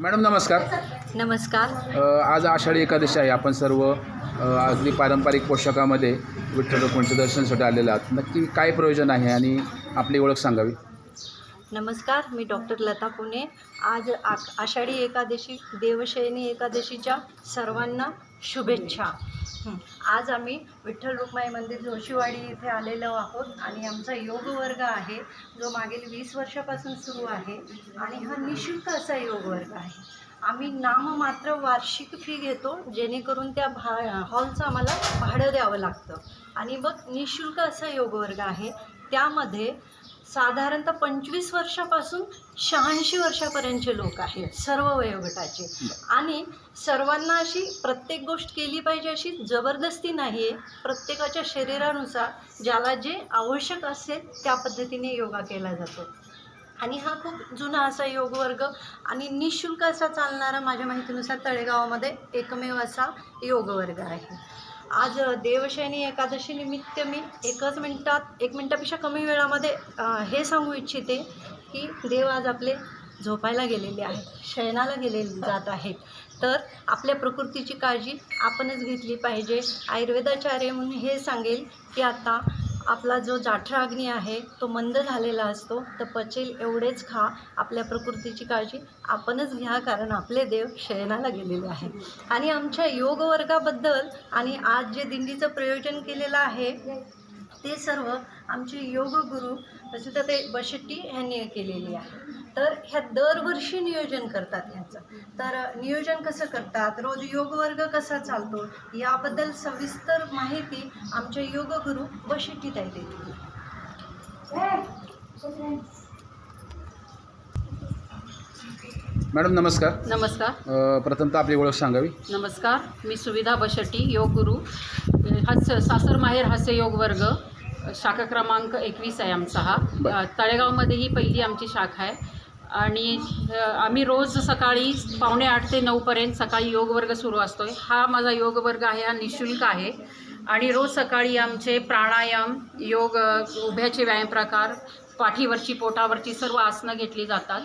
Madam नमस्कार. नमस्कार. अ, आज आषाढी एकादशी आहे. आपण सर्व अ, अगदी पारंपरिक पोशाखामध्ये विठ्ठल रुक्मिणीच्या दर्शनासाठी आलेले आहात. नक्की काय प्रयोजन आहे आणि आपली ओळख सांगावी? नमस्कार मी डॉक्टर लता पुणे. आज आ आषाढी एकादशी देवशयनी एकादशीच्या सर्वांना शुभेच्छा. आज आम्ही विठ्ठल रुक्माई मंदिर जोशीवाडी इथे आलेलो आहोत आणि आमचा योग वर्ग आहे जो मागील वीस वर्षापासून सुरू आहे आणि हा निशुल्क असा योग वर्ग आहे. आम्ही नाममात्र वार्षिक फी घेतो जेणेकरून त्या भा हॉलचं आम्हाला भाडं द्यावं लागतं. आणि मग निशुल्क असा योग वर्ग आहे. त्यामध्ये साधारणतः पंचवीस वर्षापासून शहाऐंशी वर्षापर्यंतचे लोक आहेत सर्व वयोगटाचे. आणि सर्वांना अशी प्रत्येक गोष्ट केली पाहिजे अशी जबरदस्ती नाही आहे प्रत्येकाच्या शरीरानुसार ज्याला जे आवश्यक असेल त्या पद्धतीने योगा केला जातो. आणि हा खूप जुना असा योग वर्ग आणि निशुल्क असा चालणारा माझ्या माहितीनुसार तळेगावामध्ये एकमेव असा योग वर्ग आहे. आज देवशयनी एकादशी निमित्त मी एकच मिनटात एक मिनटापेक्षा कमी वेळामध्ये हे सांगू इच्छिते की देव आज आपले झोपायला गेलेले आहेत शयनाला गेलेले जात आहेत. तर आपल्या प्रकृतीची काळजी आपणच घेतली पाहिजे. आयुर्वेदाचार्य म्हणून हे सांगेल की आता आपला जो जाठराग्नी आहे तो मंद झालेला असतो तर पचेल एवढेच खा. आपल्या प्रकृतीची काळजी आपणच घ्या कारण आपले देव शयनाला गेलेले आहे आणि आमच्या योग वर्गाबद्दल आणि आज जे दिंडीचं प्रयोजन केलेलं आहे ते सर्व आमचे योग गुरु सुद्धा ते बशेट्टी यांनी केलेली आहे. तर ह्या दरवर्षी नियोजन करतात ह्याचं. तर नियोजन कसं करतात? रोज योग वर्ग कसा चालतो? याबद्दल सविस्तर माहिती आमचे योग गुरु बशेट्टी ताई देतील. मॅडम नमस्कार. नमस्कार. प्रथमतः आपली ओळख सांगावी. नमस्कार. मी सुविधा बशेट्टी योग गुरु हास्य सासर माहेर हास्य योग वर्ग शाखा क्रमांक एकवीस आहे आमचा हा. तळेगावमध्ये ही पहिली आमची शाखा आहे. आणि आम्ही रोज सकाळी पावणे आठ ते नऊपर्यंत सकाळी योग वर्ग सुरू असतो आहे हा माझा योग वर्ग आहे हा निशुल्क आहे. आणि रोज सकाळी आमचे प्राणायाम योग उभ्याचे व्यायाम प्रकार पाठीवरची पोटावरची सर्व आसनं घेतली जातात.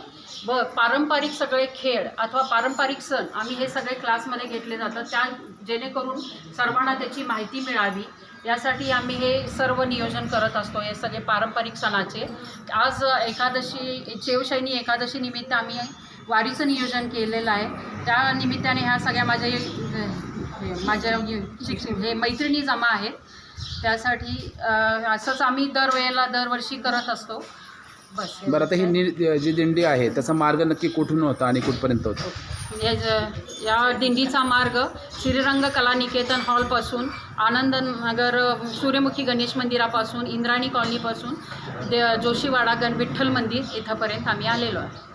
व पारंपरिक सगळे खेळ अथवा पारंपरिक सण आम्ही हे सगळे क्लासमध्ये घेतले जातात. त्या जेणेकरून सर्वांना त्याची माहिती मिळावी. यासाठी आम्ही हे सर्व नियोजन करत असतो हे सगळे पारंपरिक सणाचे. आज एकादशी शेवशैनी एकादशी निमित्त आम्ही वारीचं नियोजन केलेलं आहे. त्या निमित्ताने ह्या सगळ्या माझ्या माझ्या शिक्षक हे मैत्रिणी जमा आहेत. त्यासाठी असंच आम्ही दरवेळेला दरवर्षी करत असतो. बस बरं आता ही नि जी दिंडी आहे त्याचा मार्ग नक्की कुठून होता आणि कुठपर्यंत होता? या ज- या दिंडीचा मार्ग श्रीरंग कला निकेतन हॉलपासून आनंदनगर सूर्यमुखी गणेश मंदिरापासून इंद्राणी कॉलनीपासून दे जोशीवाडा गण विठ्ठल मंदिर इथंपर्यंत आम्ही आलेलो आहे.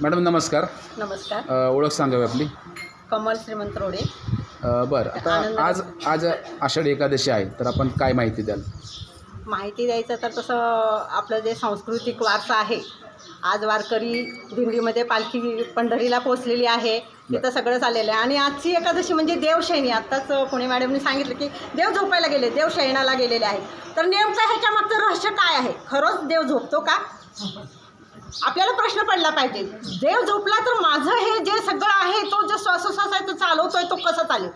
मॅडम नमस्कार. नमस्कार. अ, ओळख सांगावी आपली. कमल श्रीमंत रोडे. बरं आता आज आज आषाढी एकादशी आहे तर आपण काय माहिती द्याल? माहिती द्यायचं तर तसं आपलं जे सांस्कृतिक वारसा आहे आज वारकरी दिंडीमध्ये पालखी पंढरीला पोचलेली आहे तिथं सगळं चाललेलं आहे. आणि आजची एकादशी म्हणजे देवशयनी. आत्ताच पुणे मॅडमनी सांगितलं की देव झोपायला गेले देव शयनाला गेलेले आहेत तर नेमकं ह्याच्या मागचं रहस्य काय आहे? खरंच देव झोपतो का? आपल्याला प्रश्न पडला पाहिजे. देव झोपला तर माझं हे जे सगळं आहे तो जो श्वासोश्वास आहे तो चालवतोय तो कसं चालेल?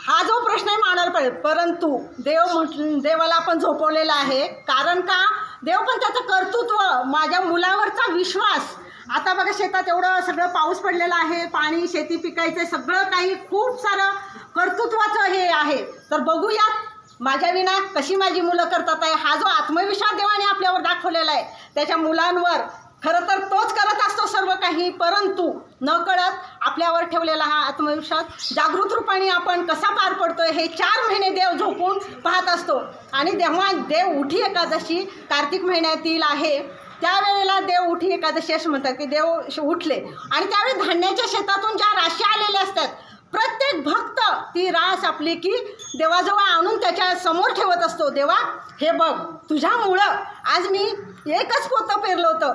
हा जो प्रश्न आहे मांडायला पाहिजे. परंतु देव म्हट देवाला आपण झोपवलेला आहे. कारण का? देव पण त्याचं कर्तृत्व माझ्या मुलावरचा विश्वास. आता बघा शेतात एवढं सगळं पाऊस पडलेला आहे पाणी शेती पिकायचं सगळं काही खूप सारं कर्तृत्वाचं हे आहे. तर बघूयात माझ्या विना कशी माझी मुलं करतात आहे? हा जो आत्मविश्वास देवाने आपल्यावर दाखवलेला आहे त्याच्या मुलांवर खरं तर तोच करत असतो सर्व काही परंतु न कळत आपल्यावर ठेवलेला हा आत्मविश्वास जागृत रूपाने आपण कसा पार पडतोय हे चार महिने देव झोपून पाहत असतो. आणि तेव्हा देव उठी एकादशी कार्तिक महिन्यातील आहे त्यावेळेला देव उठी एकादशी असं म्हणतात की देव श- उठले. आणि त्यावेळी धान्याच्या शेतातून ज्या राशी आलेल्या असतात प्रत्येक भक्त ती रास आपली की देवाजवळ आणून त्याच्यासमोर ठेवत असतो. देवा हे बघ तुझ्यामुळं आज मी एकच पोतं पेरलं होतं.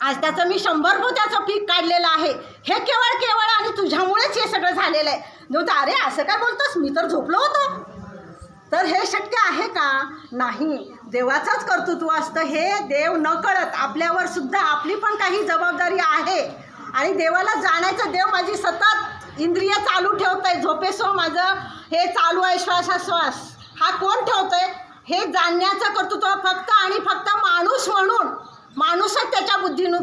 आज त्याचं मी शंभर त्याचं पीक काढलेलं आहे. हे केवळ केवळ आणि तुझ्यामुळेच हे सगळं झालेलं आहे. नव्हतं अरे असं काय बोलतोस? मी तर झोपलो होतो. तर हे शक्य आहे का? नाही. देवाचंच कर्तृत्व असतं हे. देव न कळत आपल्यावर सुद्धा आपली पण काही जबाबदारी आहे. आणि देवाला जाण्याचं देव माझी सतत इंद्रिय चालू ठेवत आहे झोपेसो माझं. हे चालू आहे श्वासाश्वास हा कोण ठेवतंय? हे जाणण्याचं कर्तृत्व फक्त आणि फक्त माणूस म्हणून. माणूसच त्याच्या बुद्धीनु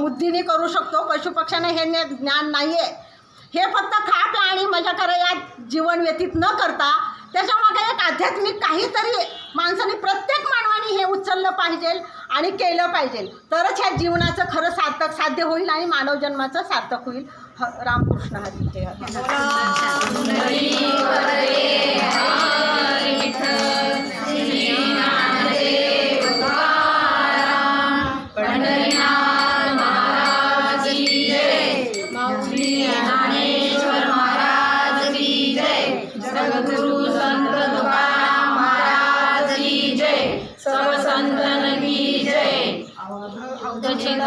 बुद्धीने करू शकतो. पशुपक्ष्यांना हे ज्ञान नाही आहे हे फक्त खा प्या आणि मजा करा यात जीवन व्यतीत न करता. त्याच्यामागे एक आध्यात्मिक काहीतरी माणसाने प्रत्येक मानवाने हे उचललं पाहिजे आणि केलं पाहिजे. तरच ह्या जीवनाचं खरं सार्थक साध्य होईल आणि मानव जन्माचं सार्थक होईल. ह रामकृष्ण हरी श्री